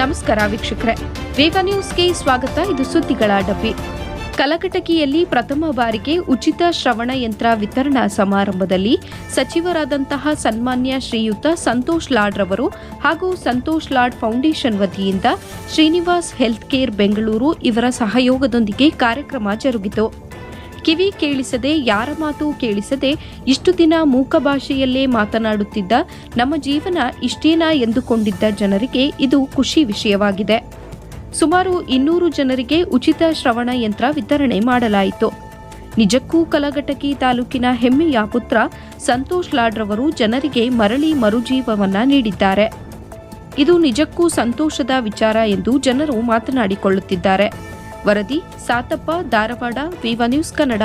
ನಮಸ್ಕಾರ ವೀಕ್ಷಕರೇ. ವೇಗ ನ್ಯೂಸ್ಗೆ ಸ್ವಾಗತ, ಇದು ಸುದ್ದಿಗಳ ಡಬ್ಬಿ. ಕಲಕಟಕಿಯಲ್ಲಿ ಪ್ರಥಮ ಬಾರಿಗೆ ಉಚಿತ ಶ್ರವಣ ಯಂತ್ರ ವಿತರಣಾ ಸಮಾರಂಭದಲ್ಲಿ ಸಚಿವರಾದಂತಹ ಸನ್ಮಾನ್ಯ ಶ್ರೀಯುತ ಸಂತೋಷ್ ಲಾಡ್ರವರು ಹಾಗೂ ಸಂತೋಷ್ ಲಾಡ್ ಫೌಂಡೇಶನ್ ವತಿಯಿಂದ ಶ್ರೀನಿವಾಸ್ ಹೆಲ್ತ್ ಕೇರ್ ಬೆಂಗಳೂರು ಇವರ ಸಹಯೋಗದೊಂದಿಗೆ ಕಾರ್ಯಕ್ರಮ ಜರುಗಿತು. ಕಿವಿ ಕೇಳಿಸದೆ, ಯಾರ ಮಾತು ಕೇಳಿಸದೆ ಇಷ್ಟು ದಿನ ಮೂಕ ಭಾಷೆಯಲ್ಲೇ ಮಾತನಾಡುತ್ತಿದ್ದ ನಮ್ಮ ಜೀವನ ಇಷ್ಟೇನಾ ಎಂದುಕೊಂಡಿದ್ದ ಜನರಿಗೆ ಇದು ಖುಷಿ ವಿಷಯವಾಗಿದೆ. ಸುಮಾರು ಇನ್ನೂರು ಜನರಿಗೆ ಉಚಿತ ಶ್ರವಣ ಯಂತ್ರ ವಿತರಣೆ ಮಾಡಲಾಯಿತು. ನಿಜಕ್ಕೂ ಕಲಘಟಕಿ ತಾಲೂಕಿನ ಹೆಮ್ಮೆಯ ಪುತ್ರ ಸಂತೋಷ್ ಲಾಡ್ರವರು ಜನರಿಗೆ ಮರಳಿ ಮರುಜೀವವನ್ನ ನೀಡಿದ್ದಾರೆ. ಇದು ನಿಜಕ್ಕೂ ಸಂತೋಷದ ವಿಚಾರ ಎಂದು ಜನರು ಮಾತನಾಡಿಕೊಳ್ಳುತ್ತಿದ್ದಾರೆ. ವರದಿ ಸಾತಪ್ಪ ಧಾರವಾಡ ವಿವ ನ್ಯೂಸ್ ಕನ್ನಡ.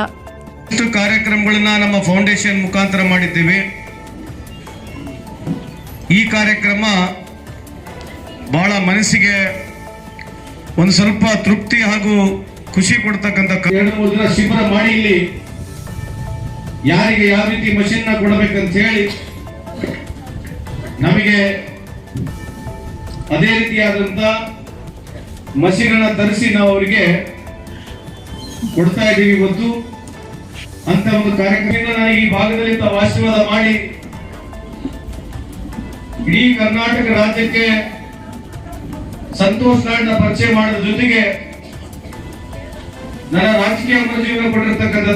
ಇಷ್ಟು ಕಾರ್ಯಕ್ರಮಗಳನ್ನ ನಮ್ಮ ಫೌಂಡೇಶನ್ ಮುಖಾಂತರ ಮಾಡಿದ್ದೀವಿ. ಈ ಕಾರ್ಯಕ್ರಮ ಬಹಳ ಮನಸ್ಸಿಗೆ ಒಂದು ಸ್ವಲ್ಪ ತೃಪ್ತಿ ಹಾಗೂ ಖುಷಿ ಕೊಡ್ತಕ್ಕಂಥ ಕ- ಎರಡು ಮೂರು ದಿನ ಶಿಬಿರ ಮಾಡಿ ಇಲ್ಲಿ. ಯಾರಿಗೆ ಯಾವ ರೀತಿ ಮಷಿನ್ನ ಕೊಡಬೇಕಂತ ಹೇಳಿ ನಮಗೆ ಅದೇ ರೀತಿಯಾದಂತ ಮಷಿನ್ ತರಿಸಿ ನಾವು ಅವರಿಗೆ ಕೊಡ್ತಾ ಇದ್ದೀವಿ ಇವತ್ತು ಅಂತ ಒಂದು ಕಾರ್ಯಕ್ರಮ ನನಗೆ ಈ ಭಾಗದಲ್ಲಿ ತಾವು ಆಶೀರ್ವಾದ ಮಾಡಿ ಇಡೀ ಕರ್ನಾಟಕ ರಾಜ್ಯಕ್ಕೆ ಸಂತೋಷ್ ಪರಿಚಯ ಮಾಡೋದ್ರ ಜೊತೆಗೆ ನನ್ನ ರಾಜಕೀಯ ಜೀವನ ಕೊಟ್ಟಿರ್ತಕ್ಕಂಥ